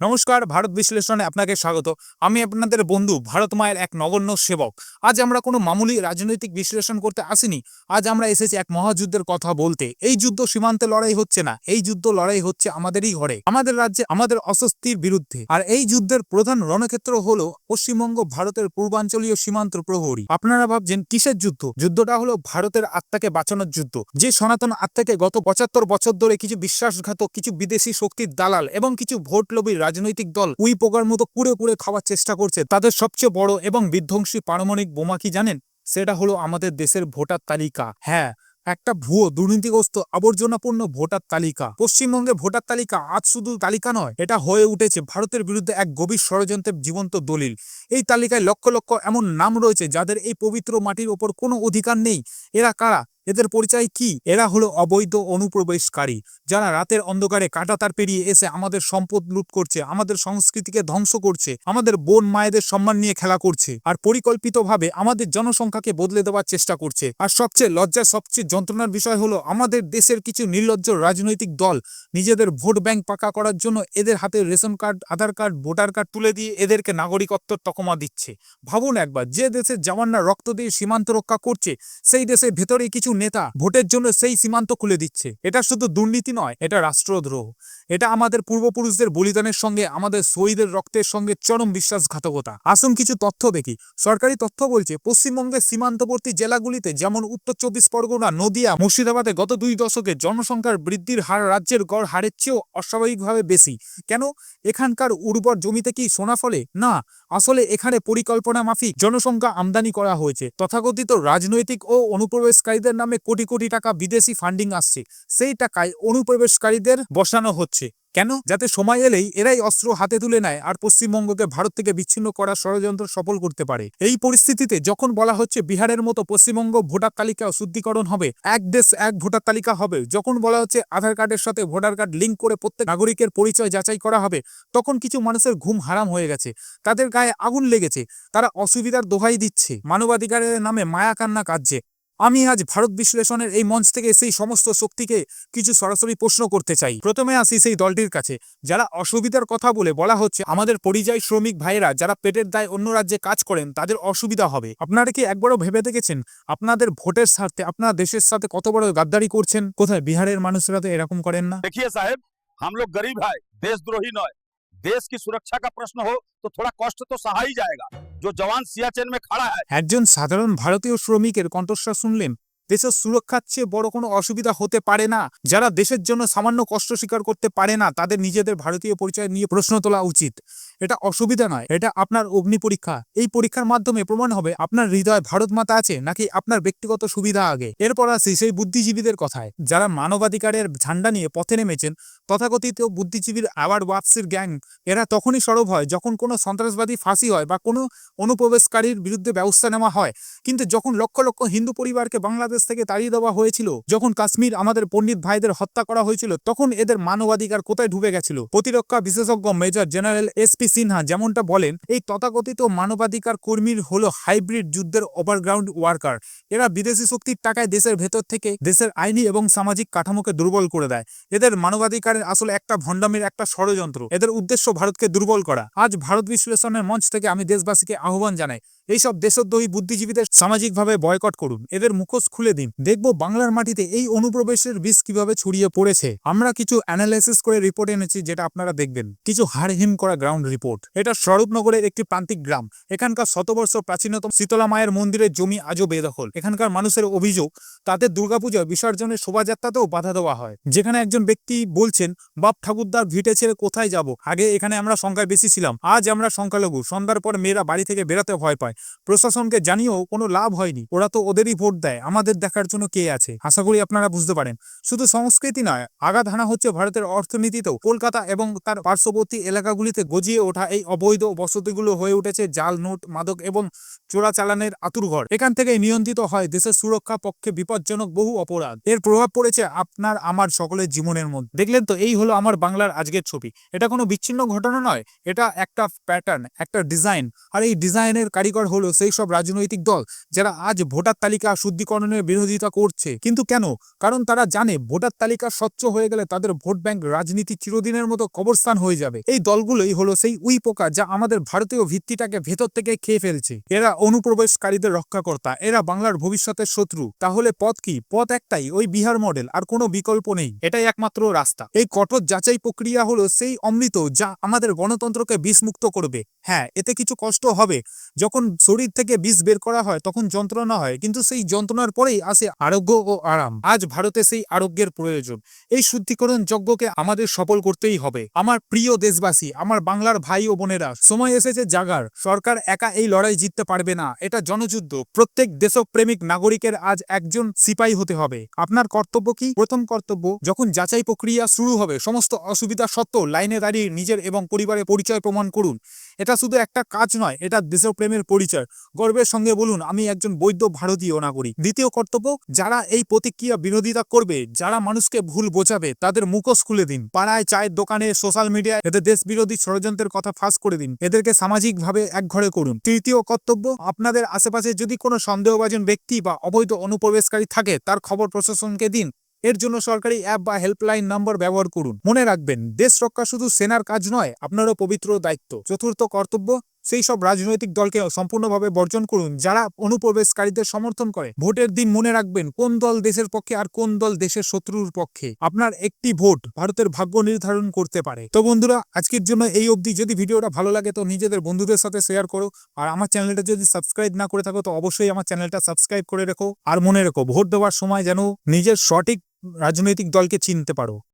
নমস্কার, ভারত বিশ্লেষণে আপনাকে স্বাগত। আমি আপনাদের বন্ধু ভারত মায়ের এক নগণ্য সেবক। আজ আমরা কোনো মামুলি রাজনৈতিক বিশ্লেষণ করতে আসিনি। আজ আমরা এসেছি এক মহাযুদ্ধের কথা বলতে। এই যুদ্ধ সীমান্তে লড়াই হচ্ছে না। এই যুদ্ধ লড়াই হচ্ছে আমাদেরই ঘরে। আমাদের রাজ্যে আমাদের অস্বস্তির বিরুদ্ধে। আর এই যুদ্ধের প্রধান রণক্ষেত্র হলো পশ্চিমবঙ্গ, ভারতের পূর্বাঞ্চলীয় সীমান্ত প্রহরী। আপনারা ভাবছেন, কিসের যুদ্ধ? যুদ্ধটা হলো ভারতের আত্মাকে বাঁচানোর যুদ্ধ। যে সনাতন আত্মাকে গত পঁচাত্তর বছর ধরে কিছু বিশ্বাসঘাতক, কিছু বিদেশি শক্তির দালাল এবং কিছু ভোট লোভী রাজনৈতিক দল উই পোকার মতো কুড়ে কুড়ে খাওয়ার চেষ্টা করছে। তাদের সবচেয়ে বড় এবং বিধ্বংসী পারমাণবিক বোমা কি জানেন? সেটা হলো আমাদের দেশের ভোটার তালিকা। হ্যাঁ একটা ভুয়ো দুর্নীতিগ্রস্ত আবর্জনাপূর্ণ ভোটার তালিকা। পশ্চিমবঙ্গে ভোটার তালিকা আজ শুধু তালিকা নয়, এটা হয়ে উঠেছে ভারতের বিরুদ্ধে এক গভীর ষড়যন্ত্রের জীবন্ত দলিল। এই তালিকায় লক্ষ লক্ষ এমন নাম রয়েছে যাদের এই পবিত্র মাটির ওপর কোনো অধিকার নেই। এরা কারা? এদের পরিচয় কি? এরা হলো অবৈধ অনুপ্রবেশকারী, যারা রাতের অন্ধকারে কাটাতার পেরিয়ে এসে আমাদের সম্পদ লুট করছে, আমাদের সংস্কৃতিকে ধ্বংস করছে, আমাদের বোন মায়েদের সম্মান নিয়ে খেলা করছে, আর পরিকল্পিতভাবে আমাদের জনসংখ্যাকে বদলে দেওয়ার চেষ্টা করছে। আর সবচেয়ে লজ্জার, সবচেয়ে যন্ত্রণার বিষয় হলো আমাদের দেশের কিছু নির্লজ্জ রাজনৈতিক দল, নিজেদের ভোট ব্যাংক পাকা করার জন্য এদের হাতে ration card, Aadhaar card, voter card তুলে দিয়ে এদেরকে নাগরিকত্ব তকমা দিচ্ছে। ভাবুন একবার, যে দেশের জওয়ানরা রক্ত দিয়ে সীমান্ত রক্ষা করছে, সেই দেশের ভেতরে কিছু নেতা ভোটের জন্য সেই সীমান্ত খুলে দিচ্ছে। এটা শুধু দুর্নীতি নয় এটা রাষ্ট্রদ্রোহ। এটা আমাদের পূর্বপুরুষদের বলিদানের সঙ্গে, আমাদের শহীদের রক্তের সঙ্গে চরম বিশ্বাসঘাতকতা। আসুন কিছু তথ্য দেখি। সরকারি তথ্য বলছে, পশ্চিমবঙ্গের সীমান্তবর্তী জেলাগুলিতে যেমন উত্তর চব্বিশ পরগনা, নদিয়া, মুর্শিদাবাদে গত দুই দশকে জনসংখ্যার বৃদ্ধির হার রাজ্যের গড় হারের চেয়েও অস্বাভাবিকভাবে বেশি। কেন? এখানকার উর্বর জমিতে কি সোনা ফলে? না, আসলে এখানে পরিকল্পনা মাফিক জনসংখ্যা আমদানি করা হয়েছে। তথাকথিত রাজনৈতিক ও অনুপ্রবেশকারীদের নামে কোটি কোটি টাকা বিদেশি ফান্ডিং আসছে। সেই টাকায় অনুপ্রবেশকারীদের বসানো হচ্ছে। কেন? যাতে সময় এলেই এরাই অস্ত্র হাতে তুলে নেয় আর পশ্চিমবঙ্গকে ভারত থেকে বিচ্ছিন্ন করার ষড়যন্ত্র সফল করতে পারে। এই পরিস্থিতিতে যখন বলা হচ্ছে বিহারের মতো পশ্চিমবঙ্গ ভোটার তালিকা শুদ্ধিকরণ হবে, এক দেশ এক ভোটার তালিকা হবে, যখন বলা হচ্ছে আধার কার্ডের সাথে ভোটার কার্ড লিঙ্ক করে প্রত্যেক নাগরিকের পরিচয় যাচাই করা হবে, তখন কিছু মানুষের ঘুম হারাম হয়ে গেছে। তাদের গায়ে আগুন লেগেছে। তারা অসুবিধার দোহাই দিচ্ছে। মানবাধিকারের নামে মায়া কান্না কাঁদছে। আমি আজ ভারত বিশ্লেষণের এই মঞ্চ থেকে সেই সমস্ত শক্তিকে কিছু সরাসরি প্রশ্ন করতে চাই। প্রথমে আসি সেই দলটির কাছে। যারা অসুবিধার কথা বলে বলা হচ্ছে, আমাদের পরিযায়ী শ্রমিক ভাইয়েরা যারা পেটের দায় অন্য রাজ্যে কাজ করেন, তাদের অসুবিধা হবে। আপনারা কি একবারও ভেবে দেখেছেন, আপনাদের ভোটের স্বার্থে আপনারা দেশের সাথে কত বড় গাদ্দারি করছেন? কোথায় বিহারের মানুষরা তো এরকম করেন না? দেখিয়ে সাহেব হামলুক গরিব ভাই দেশদ্রোহী নয় দেশ কি সুরক্ষা কা প্রশ্ন হো তো থোড়া কষ্ট তো সহাই যায়গা जो जवान सियाचेन में खड़ा है একজন সাধারণ ভারতীয় শ্রমিকের কণ্ঠস্বর শুনলেন দেশের সুরক্ষার চেয়ে বড় কোনো অসুবিধা হতে পারে না যারা দেশের জন্য সামান্য কষ্ট স্বীকার করতে পারে না তাদের নিজেদের ভারতীয় পরিচয় নিয়ে প্রশ্ন তোলা উচিত এটা অসুবিধা নয়, এটা আপনার অগ্নি পরীক্ষা। এই পরীক্ষার মাধ্যমে প্রমাণ হবে আপনার হৃদয় ভারত মাতা আছে নাকি আপনার ব্যক্তিগত সুবিধা আগে। এরপর আসি সেই বুদ্ধিজীবীদের কথায়। যারা মানবাধিকারের ঝান্ডা নিয়ে পথে নেমেছেন, তথাকথিত বুদ্ধিজীবীর আবার ওয়াপসির গ্যাং, এরা তখনই সরব হয় যখন কোনো সন্ত্রাসবাদী ফাঁসি হয় বা কোনো অনুপ্রবেশকারীর বিরুদ্ধে ব্যবস্থা নেওয়া হয়। কিন্তু যখন লক্ষ লক্ষ হিন্দু পরিবারকে বাংলাদেশ থেকে তাড়িয়ে দেওয়া হয়েছিল, যখন কাশ্মীর আমাদের পণ্ডিত ভাইদের হত্যা করা হয়েছিল, তখন এদের মানবাধিকার কোথায় ডুবে গেছিল? প্রতিরক্ষা বিশেষজ্ঞ major general S P Sinha যেমনটা বলেন, এই তথাকথিত মানবাধিকার কর্মীর হলো হাইব্রিড যুদ্ধের ওভারগ্রাউন্ড ওয়ার্কার এরা বিদেশি শক্তির টাকায় দেশের ভেতর থেকে দেশের আইনি এবং সামাজিক কাঠামোকে দুর্বল করে দেয়। এদের মানবাধিকারের আসলে একটা ভণ্ডামির একটা ষড়যন্ত্র। এদের উদ্দেশ্য ভারতকে দুর্বল করা। আজ ভারত বিশ্লেষণের মঞ্চ থেকে আমি দেশবাসীকে আহ্বান জানাই, এইসব দেশদ্রোহী বুদ্ধিজীবীদের সামাজিকভাবে বয়কট করুন। এদের মুখোশ খুলে দিন। দেখব বাংলার মাটিতে এই অনুপ্রবেশের বিষ কীভাবে ছড়িয়ে পড়েছে। আমরা কিছু অ্যানালাইসিস করে রিপোর্ট এনেছি, যেটা আপনারা দেখবেন। কিছু হাড়হিম করা গ্রাউন্ড রিপোর্ট এটা স্বরূপনগরের একটি প্রান্তিক গ্রাম। এখানকার শতবর্ষ প্রাচীনতম শীতলা মায়ের মন্দিরের জমি আজও বেদখল। এখানকার মানুষের অভিযোগ, তাদের দুর্গাপূজা বিসর্জনের শোভাযাত্রাতেও বাধা দেওয়া হয়। যেখানে একজন ব্যক্তি বলছেন, বাপ ঠাকুরদার ভিটে ছেড়ে কোথায় যাব? আগে এখানে আমরা সংখ্যায় বেশি ছিলাম। আজ আমরা সংখ্যালঘু। সন্ধ্যার পর মেয়েরা বাড়ি থেকে বেরাতে ভয় পায়। প্রশাসনকে জানিয়েও কোনো লাভ হয়নি। ওরা তো ওদেরই ভোট দেয়। আমাদের দেখার জন্য কে আছে? আশা করি আপনারা বুঝতে পারেন। শুধু সংস্কৃতি নয় আঘাত হানা হচ্ছে ভারতের অর্থনীতিতেও কলকাতা এবং তার পার্শ্ববর্তী এলাকাগুলিতে গজিয়ে ওঠা এই অবৈধ বসতিগুলো হয়ে উঠেছে জাল, নোট, মাদক এবং চোরাচালানের আতুরঘর এখান থেকে নিয়ন্ত্রিত হয় দেশের সুরক্ষা পক্ষে বিপজ্জনক বহু অপরাধ। এর প্রভাব পড়েছে আপনার, আমার সকলের জীবনের মধ্যে। দেখলেন তো, এই হলো আমার বাংলার আজকের ছবি। এটা কোনো বিচ্ছিন্ন ঘটনা নয়, এটা একটা প্যাটার্ন একটা ডিজাইন আর এই ডিজাইনের কারিগর হলো সেই সব রাজনৈতিক দল, যারা আজ ভোটার তালিকা শুদ্ধিকরণের বিরোধিতা করছে। কিন্তু কেন? কারণ তারা জানে ভোটার তালিকা স্বচ্ছ হয়ে গেলে তাদের ভোট ব্যাংক রাজনীতি চিরদিনের মতো কবরস্থান হয়ে যাবে। এই দলগুলোই হলো সেই উই পোকা যা আমাদের ভারতীয় ভিত্তিটাকে ভেতর থেকে খেয়ে ফেলছে। এরা অনুপ্রবেশকারীদের রক্ষাকর্তা, এরা বাংলার ভবিষ্যতের শত্রু। তাহলে পথ কি? পথ একটাই, ওই বিহার মডেল, আর কোনো বিকল্প নেই। এটাই একমাত্র রাস্তা। এই কঠোর যাচাই প্রক্রিয়া হলো সেই অমৃত যা আমাদের গণতন্ত্রকে বিষমুক্ত করবে। হ্যাঁ এতে কিছু কষ্ট হবে। যখন শরীর থেকে বিষ বের করা হয়, তখন যন্ত্রণা হয়, কিন্তু সেই যন্ত্রণার পরেই আসে আরোগ্য ও আরাম। আজ ভারতে সেই আরোগ্যের প্রয়োজন। এই শুদ্ধিকরণ যজ্ঞকে আমাদের সফল করতেই হবে। আমার প্রিয় দেশবাসী, আমার বাংলার ভাই ও বোনেরা, সময় এসেছে জাগার। সরকার একা এই লড়াই জিততে পারবে না। এটা জনযুদ্ধ। প্রত্যেক দেশপ্রেমিক নাগরিকের আজ একজন সিপাহী হতে হবে। আপনার কর্তব্য কি? প্রথম কর্তব্য, যখন যাচাই প্রক্রিয়া শুরু হবে, সমস্ত অসুবিধা সত্ত্বেও লাইনে দাঁড়িয়ে নিজের এবং পরিবারের পরিচয় প্রমাণ করুন। এটা শুধু একটা কাজ নয়, এটা দেশপ্রেমের পরিচয়। গর্বের সঙ্গে বলুন, আমি একজন বৈধ ভারতীয় নাগরিক। দ্বিতীয় কর্তব্য, যারা এই প্রতিক্রিয়া বিরোধিতা করবে, যারা মানুষকে ভুল বোঝাবে, তাদের মুখোশ খুলে দিন। পাড়ায় চায়ের দোকানে, সোশ্যাল মিডিয়ায়, এদের দেশ বিরোধী ষড়যন্ত্রের কথা ফাঁস করে দিন। এদেরকে সামাজিকভাবে একঘরে করুন। তৃতীয় কর্তব্য, আপনাদের আশেপাশে যদি কোনো সন্দেহভাজন ব্যক্তি বা অবৈধ অনুপ্রবেশকারী থাকে, তার খবর প্রশাসনকে দিন। এর জন্য সরকারি অ্যাপ বা হেল্পলাইন নম্বর ব্যবহার করুন। মনে রাখবেন, দেশ রক্ষা শুধু সেনার কাজ নয়, আপনারও পবিত্র দায়িত্ব। চতুর্থ কর্তব্য সেই সব রাজনৈতিক দলকে সম্পূর্ণভাবে বর্জন করুন। যারা অনুপ্রবেশকারীদের সমর্থন করে, ভোটের দিন মনে রাখবেন কোন দল দেশের পক্ষে আর কোন দল দেশের শত্রুর পক্ষে। আপনার একটি ভোট ভারতের ভাগ্য নির্ধারণ করতে পারে। তো বন্ধুরা, আজকের জন্য এই অবধি। যদি ভিডিওটা ভালো লাগে তো নিজেদের বন্ধুদের সাথে শেয়ার করো। আর আমার চ্যানেলটা যদি সাবস্ক্রাইব না করে থাকো তো অবশ্যই আমার চ্যানেলটা সাবস্ক্রাইব করে রেখো। আর মনে রেখো, ভোট দেওয়ার সময় যেন নিজের সঠিক রাজনৈতিক দলকে চিনতে পারো।